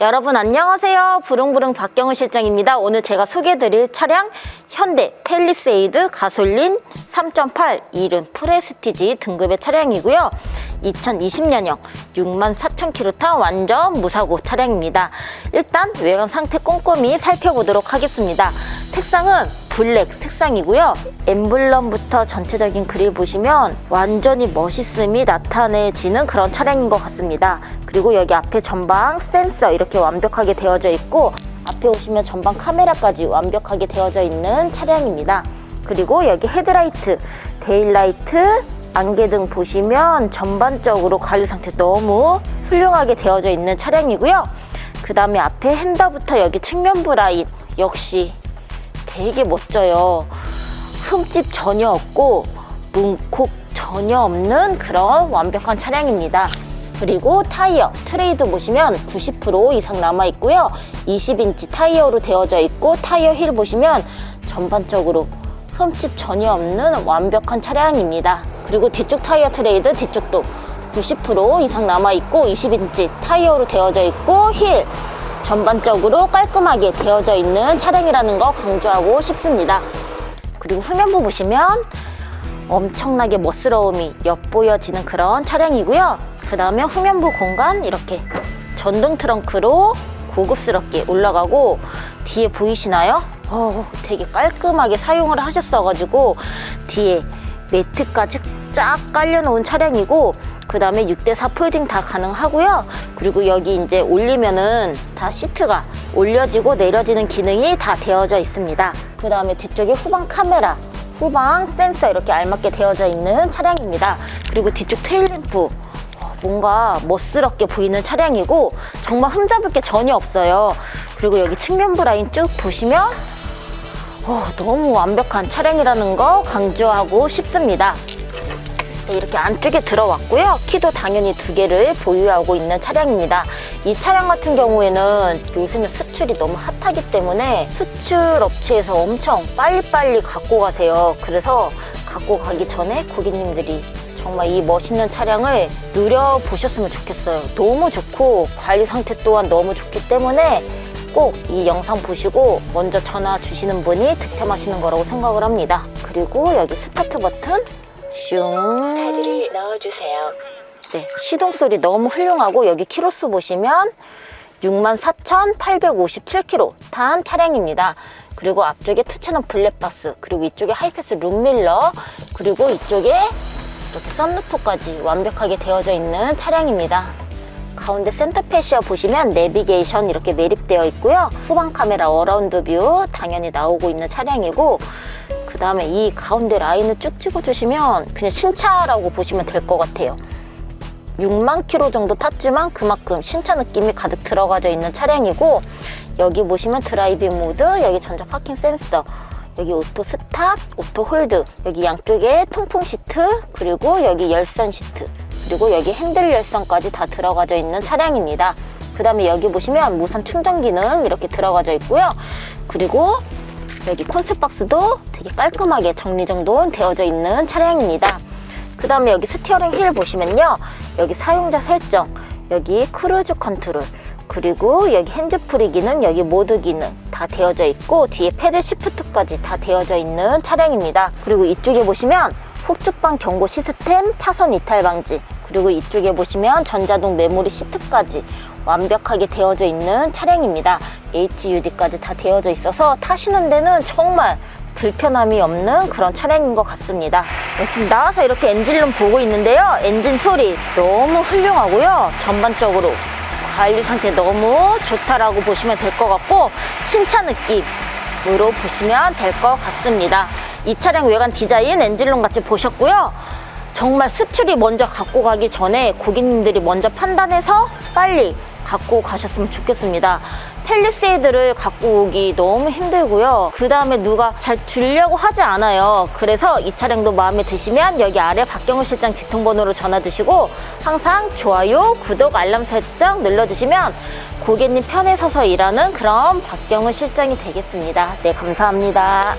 여러분 안녕하세요. 부릉부릉 박경우 실장입니다. 오늘 제가 소개해드릴 차량 현대 펠리세이드 가솔린 3.8 이름 프레스티지 등급의 차량이고요. 2020년형 64,000km 탄 완전 무사고 차량입니다. 일단 외관 상태 꼼꼼히 살펴보도록 하겠습니다. 색상은 블랙 색상이고요. 엠블럼부터 전체적인 그릴 보시면 완전히 멋있음이 나타내지는 그런 차량인 것 같습니다. 그리고 여기 앞에 전방 센서 이렇게 완벽하게 되어져 있고 앞에 오시면 전방 카메라까지 완벽하게 되어져 있는 차량입니다. 그리고 여기 헤드라이트, 데일라이트, 안개등 보시면 전반적으로 관리 상태 너무 훌륭하게 되어져 있는 차량이고요. 그 다음에 앞에 핸더부터 여기 측면부 라인 역시 되게 멋져요. 흠집 전혀 없고 문콕 전혀 없는 그런 완벽한 차량입니다. 그리고 타이어 트레이드 보시면 90% 이상 남아 있고요. 20인치 타이어로 되어져 있고 타이어 힐 보시면 전반적으로 흠집 전혀 없는 완벽한 차량입니다. 그리고 뒤쪽 타이어 트레이드 뒤쪽도 90% 이상 남아 있고 20인치 타이어로 되어져 있고 힐 전반적으로 깔끔하게 되어져 있는 차량이라는 거 강조하고 싶습니다. 그리고 후면부 보시면 엄청나게 멋스러움이 엿보여지는 그런 차량이고요. 그 다음에 후면부 공간 이렇게 전동 트렁크로 고급스럽게 올라가고 뒤에 보이시나요? 어, 되게 깔끔하게 사용을 하셨어가지고 뒤에 매트까지 쫙 깔려놓은 차량이고 그 다음에 6대4 폴딩 다 가능하고요. 그리고 여기 이제 올리면은 다 시트가 올려지고 내려지는 기능이 다 되어져 있습니다. 그 다음에 뒤쪽에 후방 카메라, 후방 센서 이렇게 알맞게 되어져 있는 차량입니다. 그리고 뒤쪽 테일램프 어, 뭔가 멋스럽게 보이는 차량이고 정말 흠잡을 게 전혀 없어요. 그리고 여기 측면부 라인 쭉 보시면 어, 너무 완벽한 차량이라는 거 강조하고 싶습니다. 네, 이렇게 안쪽에 들어왔고요. 키도 당연히 두 개를 보유하고 있는 차량입니다. 이 차량 같은 경우에는 요새는 수출이 너무 핫하기 때문에 수출 업체에서 엄청 빨리빨리 갖고 가세요. 그래서 갖고 가기 전에 고객님들이 정말 이 멋있는 차량을 누려보셨으면 좋겠어요. 너무 좋고 관리 상태 또한 너무 좋기 때문에 꼭 이 영상 보시고 먼저 전화 주시는 분이 득템하시는 거라고 생각을 합니다. 그리고 여기 스타트 버튼 슝 카드를 넣어주세요. 네, 시동 소리 너무 훌륭하고 여기 키로수 보시면 64,857km 탄 차량입니다. 그리고 앞쪽에 투체넌 블랙박스, 그리고 이쪽에 하이패스 룸밀러, 그리고 이쪽에 이렇게 썬루프까지 완벽하게 되어져 있는 차량입니다. 가운데 센터 패시어 보시면 내비게이션 이렇게 매립되어 있고요. 후방 카메라 어라운드 뷰 당연히 나오고 있는 차량이고 그 다음에 이 가운데 라인을 쭉 찍어주시면 그냥 신차라고 보시면 될 것 같아요. 6만 킬로 정도 탔지만 그만큼 신차 느낌이 가득 들어가져 있는 차량이고 여기 보시면 드라이빙 모드, 여기 전자 파킹 센서, 여기 오토 스탑, 오토 홀드, 여기 양쪽에 통풍 시트, 그리고 여기 열선 시트, 그리고 여기 핸들 열선까지 다 들어가져 있는 차량입니다. 그 다음에 여기 보시면 무선 충전 기능 이렇게 들어가져 있고요. 그리고 여기 콘셉 박스도 되게 깔끔하게 정리정돈 되어져 있는 차량입니다. 그 다음에 여기 스티어링 휠 보시면요. 여기 사용자 설정, 여기 크루즈 컨트롤, 그리고 여기 핸즈프리 기능, 여기 모드 기능 다 되어져 있고 뒤에 패드 시프트까지 다 되어져 있는 차량입니다. 그리고 이쪽에 보시면 폭죽방 경고 시스템, 차선 이탈 방지, 그리고 이쪽에 보시면 전자동 메모리 시트까지 완벽하게 되어져 있는 차량입니다. HUD까지 다 되어져 있어서 타시는 데는 정말 불편함이 없는 그런 차량인 것 같습니다. 네, 지금 나와서 이렇게 엔진룸 보고 있는데요. 엔진 소리 너무 훌륭하고요. 전반적으로 관리 상태 너무 좋다라고 보시면 될 것 같고 신차 느낌으로 보시면 될 것 같습니다. 이 차량 외관 디자인 엔진룸 같이 보셨고요. 정말 수출이 먼저 갖고 가기 전에 고객님들이 먼저 판단해서 빨리 갖고 가셨으면 좋겠습니다. 펠리세이드를 갖고 오기 너무 힘들고요. 그 다음에 누가 잘 주려고 하지 않아요. 그래서 이 차량도 마음에 드시면 여기 아래 박경호 실장 지통번호로 전화 주시고 항상 좋아요, 구독, 알람 설정 눌러주시면 고객님 편에 서서 일하는 그런 박경호 실장이 되겠습니다. 네, 감사합니다.